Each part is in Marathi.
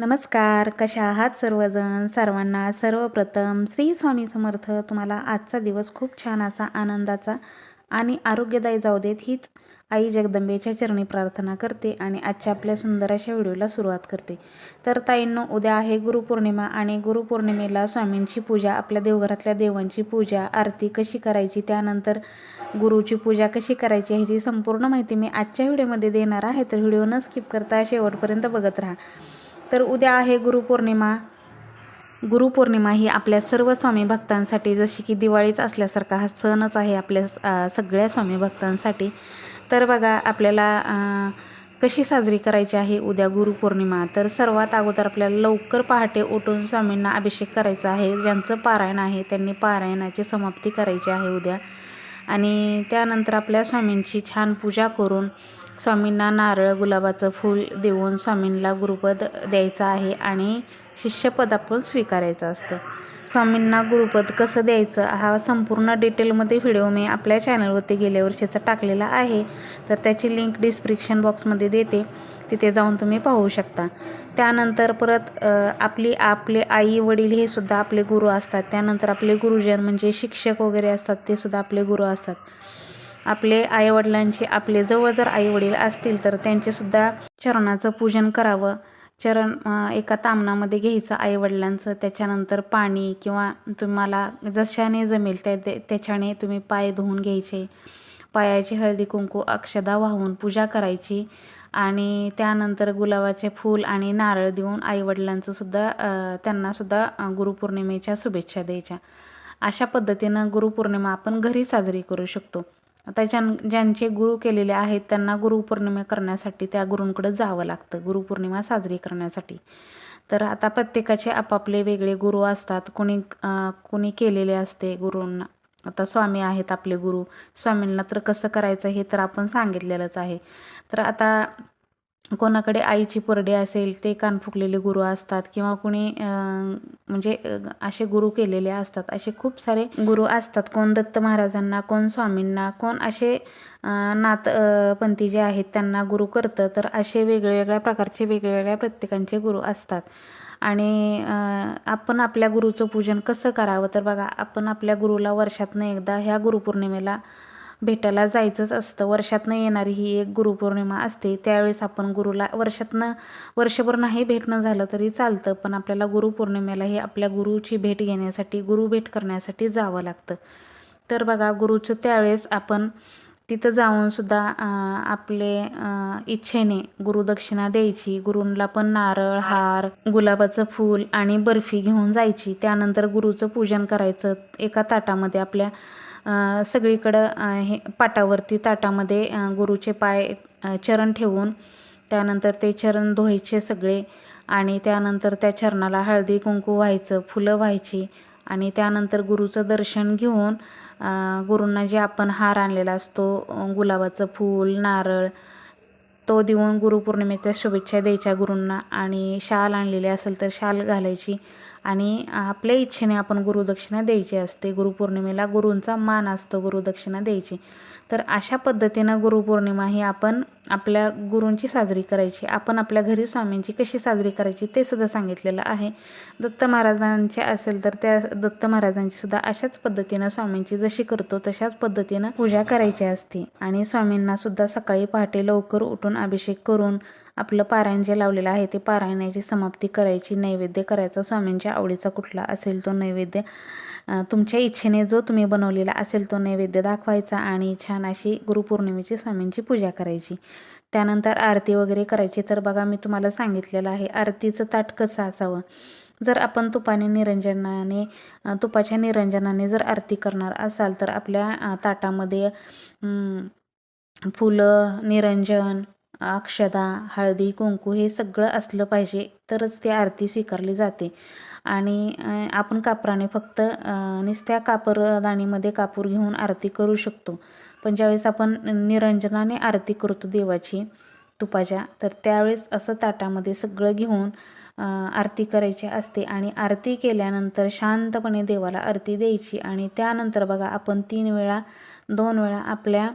नमस्कार कशा आहात सर्वजण? सर्वांना सर्वप्रथम श्री स्वामी समर्थ. तुम्हाला आजचा दिवस खूप छान असा आनंदाचा आणि आरोग्यदायी जाऊ देत. हीच आई जगदंबेच्या चरणी प्रार्थना करते आणि आजच्या आपल्या सुंदर अशा व्हिडिओला सुरुवात करते. तर ताईंनो उद्या आहे गुरुपौर्णिमा आणि गुरुपौर्णिमेला स्वामींची पूजा आपल्या देवघरातल्या देवांची पूजा आरती कशी करायची त्यानंतर गुरुची पूजा कशी करायची ह्याची संपूर्ण माहिती मी आजच्या व्हिडिओमध्ये देणार आहे. तर व्हिडिओ न स्किप करता शेवटपर्यंत बघत राहा. तर उद्या आहे गुरुपौर्णिमा. गुरुपौर्णिमा ही आपल्या सर्व स्वामी भक्तांसाठी जशी की दिवाळीच असल्यासारखा हा सणच आहे आपल्या सगळ्या स्वामी भक्तांसाठी. तर बघा आपल्याला कशी साजरी करायची आहे उद्या गुरुपौर्णिमा? तर सर्वात अगोदर आपल्याला लवकर पहाटे उठून स्वामींना अभिषेक करायचा आहे. ज्यांचं पारायण आहे त्यांनी पारायणाची समाप्ती करायची आहे उद्या. आणि त्यानंतर आपल्या स्वामींची छान पूजा करून स्वामींना नारळ गुलाबाचं फूल देऊन स्वामींना गुरुपद द्यायचं आहे. आणि शिष्यपद आपण स्वीकारायचं असतं. स्वामींना गुरुपद कसं द्यायचं? हा संपूर्ण डिटेलमध्ये व्हिडिओ मी आपल्या चॅनलवरती गेल्या वर्षीचा टाकलेला आहे. तर त्याची लिंक डिस्क्रिप्शन बॉक्समध्ये देते. तिथे जाऊन तुम्ही पाहू शकता. त्यानंतर परत आपली आपले आई वडील हे सुद्धा आपले गुरु असतात. त्यानंतर आपले गुरुजन म्हणजे शिक्षक वगैरे असतात ते सुद्धा आपले गुरु असतात. आपले आईवडिलांचे आपले जवळ जर आईवडील असतील तर त्यांचेसुद्धा चरणाचं पूजन करावं. चरण एका तामणामध्ये घ्यायचं आईवडिलांचं त्याच्यानंतर पाणी किंवा तुम्हाला जशाने जमेल त्या त्याच्याने तुम्ही पाय धुवून घ्यायचे. पायाची हळदी कुंकू अक्षदा वाहून पूजा करायची आणि त्यानंतर गुलाबाचे फूल आणि नारळ देऊन आईवडिलांचं सुद्धा त्यांनासुद्धा गुरुपौर्णिमेच्या शुभेच्छा द्यायच्या. अशा पद्धतीनं गुरुपौर्णिमा आपण घरी साजरी करू शकतो. आता ज्यां ज्यांचे गुरु केलेले आहेत त्यांना गुरुपौर्णिमा करण्यासाठी त्या गुरूंकडे जावं लागतं गुरुपौर्णिमा साजरी करण्यासाठी. तर आता प्रत्येकाचे आपापले वेगळे गुरु असतात. कोणी कुणी कोणी केलेले असते गुरूंना. आता स्वामी आहेत आपले गुरु. स्वामींना तर कसं करायचं हे तर आपण सांगितलेलंच आहे. तर आता कोणाकडे आईची परडी असेल ते कान फुकलेले गुरु असतात किंवा कुणी म्हणजे असे गुरु केलेले असतात. असे खूप सारे गुरु असतात. कोण दत्त महाराजांना कोण स्वामींना कोण असे नातपंथी जे आहेत त्यांना गुरु करतं. तर असे वेगवेगळ्या प्रकारचे वेगवेगळ्या प्रत्येकांचे गुरु असतात. आणि आपण आपल्या गुरुचं पूजन कसं करावं? तर बघा आपण आपल्या गुरुला वर्षातनं एकदा ह्या गुरुपौर्णिमेला भेटायला जायचंच असतं. वर्षातनं येणारी ही एक गुरुपौर्णिमा असते. त्यावेळेस आपण गुरुला वर्षातनं वर्षभर नाही भेटणं झालं तरी चालतं पण आपल्याला गुरुपौर्णिमेला हे आपल्या गुरुची भेट घेण्यासाठी गुरु भेट करण्यासाठी जावं लागतं. तर बघा गुरुचं त्यावेळेस आपण तिथं जाऊनसुद्धा आपले इच्छेने गुरुदक्षिणा द्यायची. गुरूंना पण नारळ हार गुलाबाचं फूल आणि बर्फी घेऊन जायची. त्यानंतर गुरुचं पूजन करायचं. एका ताटामध्ये आपल्या सगळीकडं हे पाटावरती ताटामध्ये गुरुचे पाय चरण ठेवून त्यानंतर ते चरण धुवायचे सगळे आणि त्यानंतर त्या चरणाला हळदी कुंकू व्हायचं फुलं व्हायची आणि त्यानंतर गुरुचं दर्शन घेऊन गुरूंना जे आपण हार आणलेला असतो गुलाबाचं फूल नारळ तो देऊन गुरुपौर्णिमेच्या शुभेच्छा द्यायच्या गुरूंना. आणि शाल आणलेली असेल तर शाल घालायची. आणि आपल्या इच्छेने आपण गुरुदक्षिणा द्यायची असते. गुरुपौर्णिमेला गुरूंचा मान असतो गुरुदक्षिणा द्यायची. तर अशा पद्धतीनं गुरुपौर्णिमा ही आपण आपल्या गुरूंची साजरी करायची आपण आपल्या घरी स्वामींची कशी साजरी करायची ते सुद्धा सांगितलेलं आहे. दत्त महाराजांचे असेल तर त्या दत्त महाराजांची सुद्धा अशाच पद्धतीनं स्वामींची जशी करतो तशाच पद्धतीनं पूजा करायची असते. आणि स्वामींना सुद्धा सकाळी पहाटे लवकर उठून अभिषेक करून आपलं पारायण जे लावलेलं आहे ते पारायणाची समाप्ती करायची नैवेद्य करायचा स्वामींच्या आवडीचा कुठला असेल तो नैवेद्य तुमच्या इच्छेने जो तुम्ही बनवलेला असेल तो नैवेद्य दाखवायचा आणि छान अशी गुरुपौर्णिमेची स्वामींची पूजा करायची. त्यानंतर आरती वगैरे करायची. तर बघा मी तुम्हाला सांगितलेलं आहे आरतीचं ताट कसं असावं? जर आपण तुपाने निरंजनाने तुपाच्या निरंजनाने जर आरती करणार असाल तर आपल्या ताटामध्ये फुलं निरंजन अक्षदा हळदी कुंकू हे सगळं असलं पाहिजे तरच ती आरती स्वीकारली जाते. आणि आपण कापराने फक्त नुसत्या कापरदाणीमध्ये कापूर घेऊन आरती करू शकतो. पण ज्यावेळेस आपण निरंजनाने आरती करतो देवाची तुपाच्या तर त्यावेळेस असं ताटामध्ये सगळं घेऊन आरती करायची असते. आणि आरती केल्यानंतर शांतपणे देवाला आरती द्यायची. आणि त्यानंतर बघा आपण तीन वेळा दोन वेळा आपल्या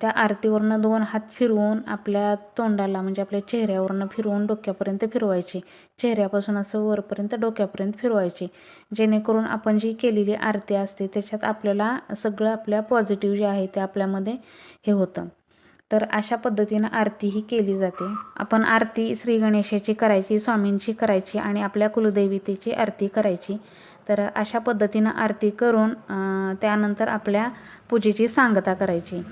त्या आरतीवरनं दोन हात फिरवून आपल्या तोंडाला म्हणजे आपल्या चेहऱ्यावरनं फिरवून डोक्यापर्यंत फिरवायची. चेहऱ्यापासून असं वरपर्यंत डोक्यापर्यंत फिरवायची. जेणेकरून आपण जी केलेली आरती असते त्याच्यात आपल्याला सगळं आपल्या पॉझिटिव्ह जे आहे ते आपल्यामध्ये हे होतं. तर अशा पद्धतीनं आरती ही केली जाते. आपण आरती श्री गणेशाची करायची स्वामींची करायची आणि आपल्या कुलदेवीतेची आरती करायची. तर अशा पद्धतीनं आरती करून त्यानंतर आपल्या पूजेची सांगता करायची.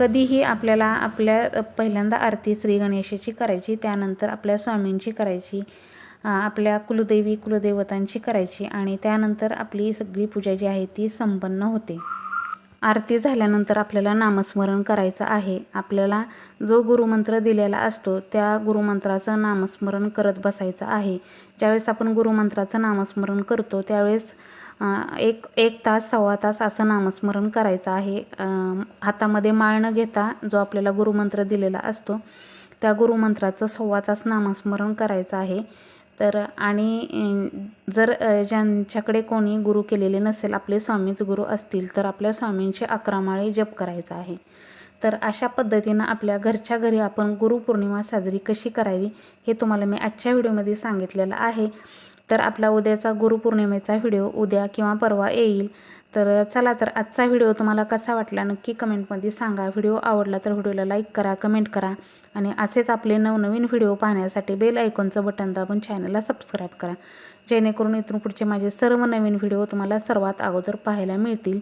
कधीही आपल्याला आपल्या पहिल्यांदा आरती श्री गणेशाची करायची त्यानंतर आपल्या स्वामींची करायची आपल्या कुलदेवी कुलदेवतांची करायची आणि त्यानंतर आपली सगळी पूजा जी आहे ती संपन्न होते. आरती झाल्यानंतर आपल्याला नामस्मरण करायचं आहे. आपल्याला जो गुरुमंत्र दिलेला असतो त्या गुरुमंत्राचं नामस्मरण करत बसायचं आहे. ज्यावेळेस आपण गुरुमंत्राचं नामस्मरण करतो त्यावेळेस एक एक तास सव्वा तास असं नामस्मरण करायचं आहे. हातामध्ये माळ न घेता जो आपल्याला गुरुमंत्र दिलेला असतो त्या गुरुमंत्राचं सव्वा तास नामस्मरण करायचं आहे. तर आणि जर ज्यांच्याकडे कोणी गुरु केलेले नसेल आपले स्वामीच गुरु असतील तर आपल्या स्वामींचे अकरा माळे जप करायचा आहे. तर अशा पद्धतीनं आपल्या घरच्या घरी आपण गुरुपौर्णिमा साजरी कशी करावी हे तुम्हाला मी आजच्या व्हिडिओमध्ये सांगितलेलं आहे. तर आपला उद्याचा गुरुपौर्णिमेचा व्हिडिओ उद्या किंवा परवा येईल. तर चला तर आजचा व्हिडिओ तुम्हाला कसा वाटला नक्की कमेंटमध्ये सांगा. व्हिडिओ आवडला तर व्हिडिओला लाईक करा कमेंट करा आणि असेच आपले नवनवीन व्हिडिओ पाहण्यासाठी बेल आयकॉनचं बटन दाबून चॅनलला सबस्क्राईब करा. जेणेकरून इथून पुढचे माझे सर्व नवीन व्हिडिओ तुम्हाला सर्वात अगोदर पाहायला मिळतील.